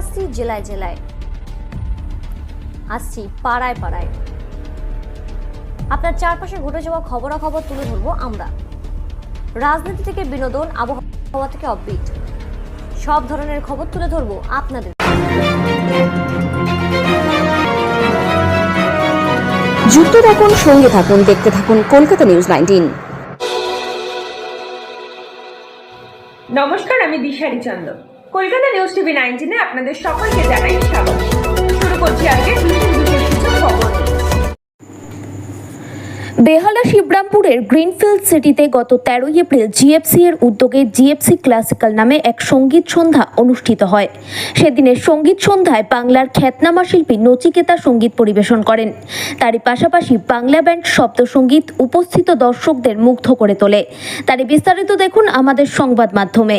আসছি জেলায় জেলায়। আসছি পাড়ায় পাড়ায়। আপনার চারপাশে ঘটে যাওয়া খবরাখবর তুলে ধরবো আমরা। রাজনীতি থেকে বিনোদন, আবহাওয়া থেকে অববিট সব ধরনের খবর তুলে ধরবো আপনাদের। যুক্ত থাকুন, সঙ্গে থাকুন, দেখতে থাকুন কলকাতা নিউজ নাইনটিন নমস্কার, আমি দিশারি চন্দ কলকাতা নিউজ টিভি নাইনটিনে আপনাদের সকলকে জানাই স্বাগত। শুরু করছি আজকে বেহালা শিবরামপুরের গ্রিনফিল্ড সিটিতে গত তেরোই এপ্রিল জিএফসি এর উদ্যোগে জিএফসি ক্লাসিক্যাল নামে এক সংগীত সন্ধ্যা অনুষ্ঠিত হয়। সেদিনের সংগীত সন্ধ্যায় বাংলার খ্যাতনামা শিল্পী নচিকেতা সংগীত পরিবেশন করেন। তারই পাশাপাশি বাংলা ব্যান্ড শব্দসঙ্গীত উপস্থিত দর্শকদের মুগ্ধ করে তোলে। তারই বিস্তারিত দেখুন আমাদের সংবাদ মাধ্যমে।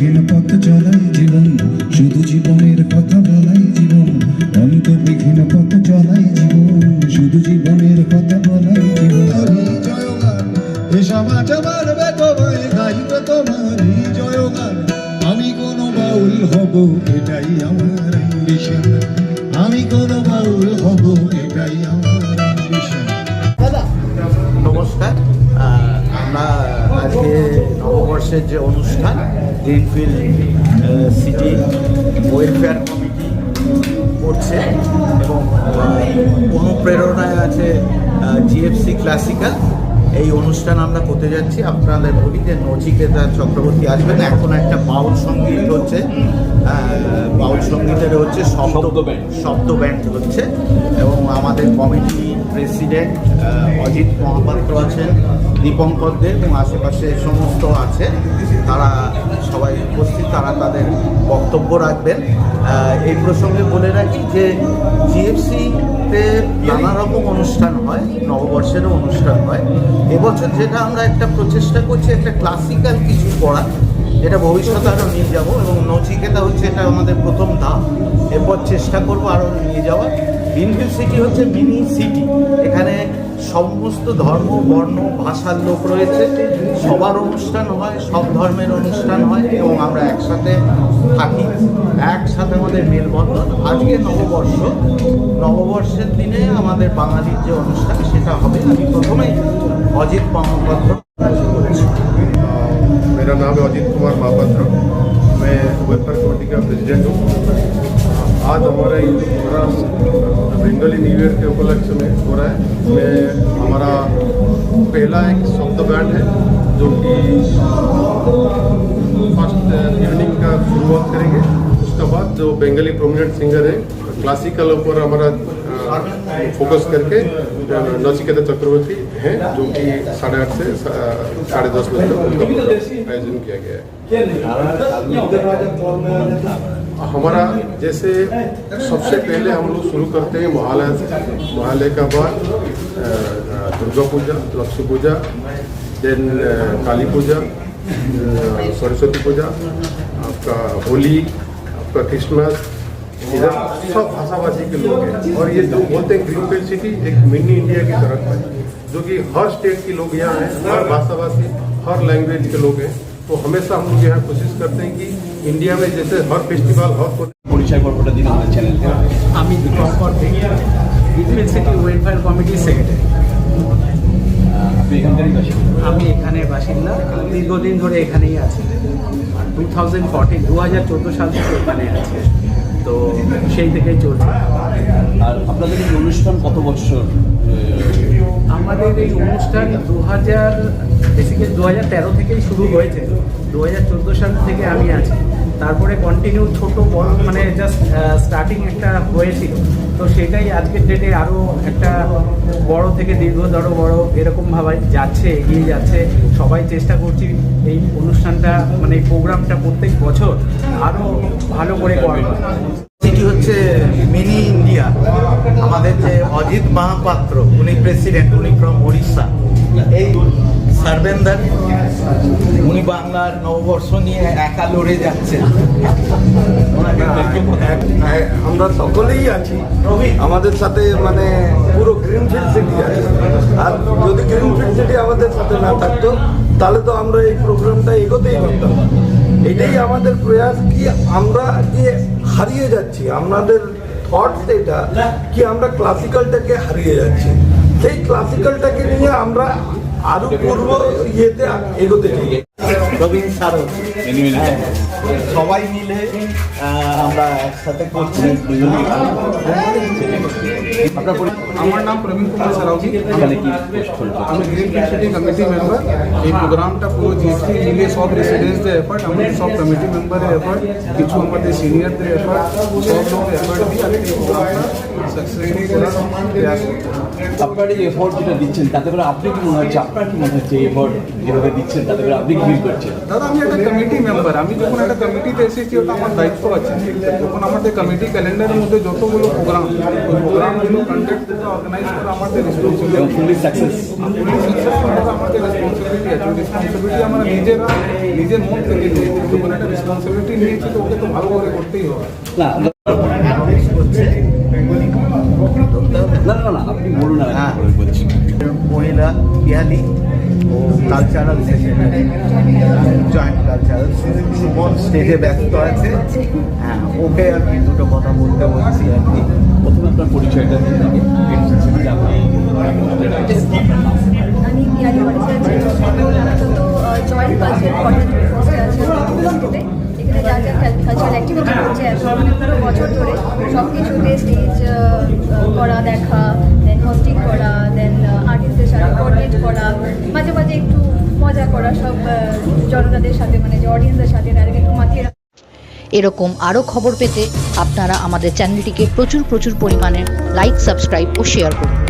অন্তবিহীন পথ চলাই জীবন শুধু জীবনের কথা বলাই জীবন অন্তবিহীন পথ চলাই জীবন শুধু জীবনের কথা বলাই জীবন। জয়গান এসা মাঠে মারবে তোমায় গাইবে তোমার জয়গান। আমি কোন বাউল হব এটাই আমার অ্যাম্বিশন আমি কোন বাউল হব এটাই আমার অ্যাম্বিশন নমস্কার। নববর্ষের যে অনুষ্ঠান গ্রিনফিল্ড সিটি ওয়েলফেয়ার কমিটি করছে এবং অনুপ্রেরণায় আছে জিএফসি ক্লাসিক্যাল এই অনুষ্ঠান আমরা করতে যাচ্ছি। আপনাদের বলি যে নচিকেতা চক্রবর্তী আসবেন। এখন একটা বাউল সংগীত হচ্ছে বাউল সঙ্গীতের হচ্ছে শব্দ ব্যান্ড শব্দ ব্যান্ড হচ্ছে এবং আমাদের কমিটি প্রেসিডেন্ট অজিত মহাপাত্র আছেন দীপঙ্কর দেব এবং আশেপাশে সমস্ত আছে। তারা সবাই উপস্থিত, তারা তাদের বক্তব্য রাখবেন। এই প্রসঙ্গে বলে রাখি যে জিএফসিতে নানা রকম অনুষ্ঠান হয়, নববর্ষেরও অনুষ্ঠান হয়। এবছর যেটা আমরা একটা প্রচেষ্টা করছি, একটা ক্লাসিক্যাল কিছু করা এটা ভবিষ্যতে আরও নিয়ে যাব এবং নচিকেতা হচ্ছে এটা আমাদের প্রথম ধাপ। এরপর চেষ্টা করব আরও নিয়ে যাওয়ার। গ্রিনফিল্ড সিটি হচ্ছে মিনি সিটি এখানে সমস্ত ধর্ম বর্ণ ভাষার লোক রয়েছে সবার অনুষ্ঠান হয় সব ধর্মের অনুষ্ঠান হয় এবং আমরা একসাথে থাকি একসাথে আমাদের মেলবন্ধন আজকে নববর্ষ নববর্ষের দিনে আমাদের বাঙালির যে অনুষ্ঠান সেটা হবে আমি প্রথমেই অজিত মহাপাত্র করেছি मेरा नाम है अजीत कुमार महापात्र मैं वेलफेयर कमेटी का प्रेसिडेंट हूँ आज हमारा ये प्रोग्राम बंगाली न्यू ईयर के उपलक्ष्य में हो रहा है। इसमें हमारा पहला एक शब्द बैंड है जो कि फ़र्स्ट इवनिंग का शुरुआत करेंगे। उसके बाद जो बंगाली प्रोमिनेंट सिंगर है क्लासिकल ऊपर हमारा फोकस करके नचिकेता चक्रवर्ती हैं जो कि साढ़े आठ से साढ़े दस बजे तक उनका आयोजन किया गया है। हमारा जैसे सबसे पहले हम लोग शुरू करते हैं महालय से। महालय का बाद दुर्गा पूजा, लक्ष्मी पूजा देन काली पूजा सरस्वती पूजा, आपका होली, आपका क्रिसमस, इधर सब भाषाभाषी के लोग हैं। और ये जो बोलते हैं ग्रीन ग्रीनफील्ड सिटी, एक मिनी इंडिया की तरफ़ है, जो कि हर स्टेट के लोग यहाँ हैं, हर भाषाभाषी, हर लैंग्वेज के लोग हैं। तो हमेशा हम लोग यहाँ कोशिश करते हैं कि इंडिया में जैसे হর ফেস্টিভ্যাল হর পরিচয় পর্বটা দিন আমাদের চ্যানেলকে আমি Dipankar Dey Greenfield City welfare কমিটির সেক্রেটারি আপনি এখানকারই বাসিন্দা আমি এখানে বাসিন্দা দীর্ঘদিন ধরে এখানেই আছি টু থাউজেন্ড ফোরটিন দু হাজার চোদ্দো সাল থেকে এখানে আছে তো সেই থেকেই চলছে আর আপনাদের এই অনুষ্ঠান কত বছর আমাদের এই অনুষ্ঠান দু হাজার বেসিক্যালি দু হাজার তেরো থেকেই শুরু হয়েছে দু হাজার চোদ্দো সাল থেকে আমি আছি তারপরে কন্টিনিউ ছোট বড় মানে জাস্ট স্টার্টিং একটা হয়েছিল। তো সেটাই আজকের ডেটে আরও একটা বড় থেকে দীর্ঘতর বড় এরকম ভাবে যাচ্ছে, এগিয়ে যাচ্ছে। সবাই চেষ্টা করছি এই অনুষ্ঠানটা মানে এই প্রোগ্রামটা প্রত্যেক বছর আরও ভালো করে করবার। সিটি হচ্ছে মিনি ইন্ডিয়া আমাদের যে অজিত মহাপাত্র, উনি প্রেসিডেন্ট উনি ফ্রম উড়িষ্যা এই সার্বেন্দার উনি বাংলার নববর্ষ নিয়ে একা লড়ে যাচ্ছেন। হ্যাঁ, আমরা সকলেই আছি। আমাদের সাথে মানে পুরো গ্রিনফিল্ড সিটি আছে। আর যদি গ্রিনফিল্ড সিটি আমাদের সাথে না থাকতো তাহলে তো আমরা এই প্রোগ্রামটা এগোতেই পারতাম এটাই আমাদের প্রয়াস কি আমরা যে হারিয়ে যাচ্ছি? আমাদের থটস এটা কি আমরা ক্লাসিক্যালটাকে হারিয়ে যাচ্ছি? সেই ক্লাসিক্যালটাকে নিয়ে আমরা আরও পূর্ব ইয়েতে এগোতে চাই রবীন সারদ হ্যাঁ, সবাই মিলে আমরা একসাথে করছি। আমার নাম প্রবীণ কুমার সারাউজি এখানে কি আমি গ্রিন ফিল্ড কমিটি মেম্বার এই প্রোগ্রামটা পুরো জিএসটি মিলে সব রেসিডেন্টসদের এফার্ট আমাদের সব কমিটি মেম্বারের এফার্ট কিছু আমাদের সিনিয়রদের এফার্ট সব লোক এফার্ট দিয়ে আজকে এই প্রোগ্রামটা সাকসেসফুল করার আপনার এই এফোর্ট যেটা দিচ্ছেন তাতে করে আপনি কি মনে হচ্ছে? আপনার কি মনে হচ্ছে এফোর্ট যেভাবে দিচ্ছেন তাতে করে আপনি কি করছেন? দাদা আমি একটা কমিটি মেম্বার আমি যখন একটা কমিটিতে এসেছি ওটা আমার দায়িত্ব আছে। যখন আমাদের কমিটি ক্যালেন্ডারের মধ্যে যতগুলো প্রোগ্রাম ওই প্রোগ্রামগুলো কন্ডাক্ট করা অর্গানাইজ করা আমাদের রেসপন্সিবিলিটি ফুলি সাকসেস আমাদের রেসপন্সিবিলিটি আছে। রেসপন্সিবিলিটি আমরা নিজেরা নিজের মন থেকে যে যখন একটা রেসপন্সিবিলিটি নিয়েছি তো ওকে তো ভালো করে করতেই হবে। না না না না আপনি বলুন না হ্যাঁ। বলছি। মহিলা পিয়ালি ও cultural secretary joint cultural Suman স্টেজে ব্যস্ত আছে হ্যাঁ ওকে আর কি দুটো কথা বলতে বলছি আর কি প্রথমে আপনার পরিচয়টা আমি পিয়ালি জয়েন্ট এখানে যা যা কালচারাল অ্যাক্টিভিটি হচ্ছে এখন মানে বছর ধরে সব কিছুতে স্টেজ করা দেখা দেন হোস্টিং করা দেন আর্টিস্টদের সাথে কোঅর্ডিনেট করা মাঝে মাঝে একটু মজা করা সব জনতাদের সাথে মানে যে অডিয়েন্সের সাথে, তাদেরকে একটু মাতিয়ে এরকম আরও খবর পেতে আপনারা আমাদের চ্যানেলটিকে প্রচুর প্রচুর পরিমাণে লাইক সাবস্ক্রাইব ও শেয়ার করুন।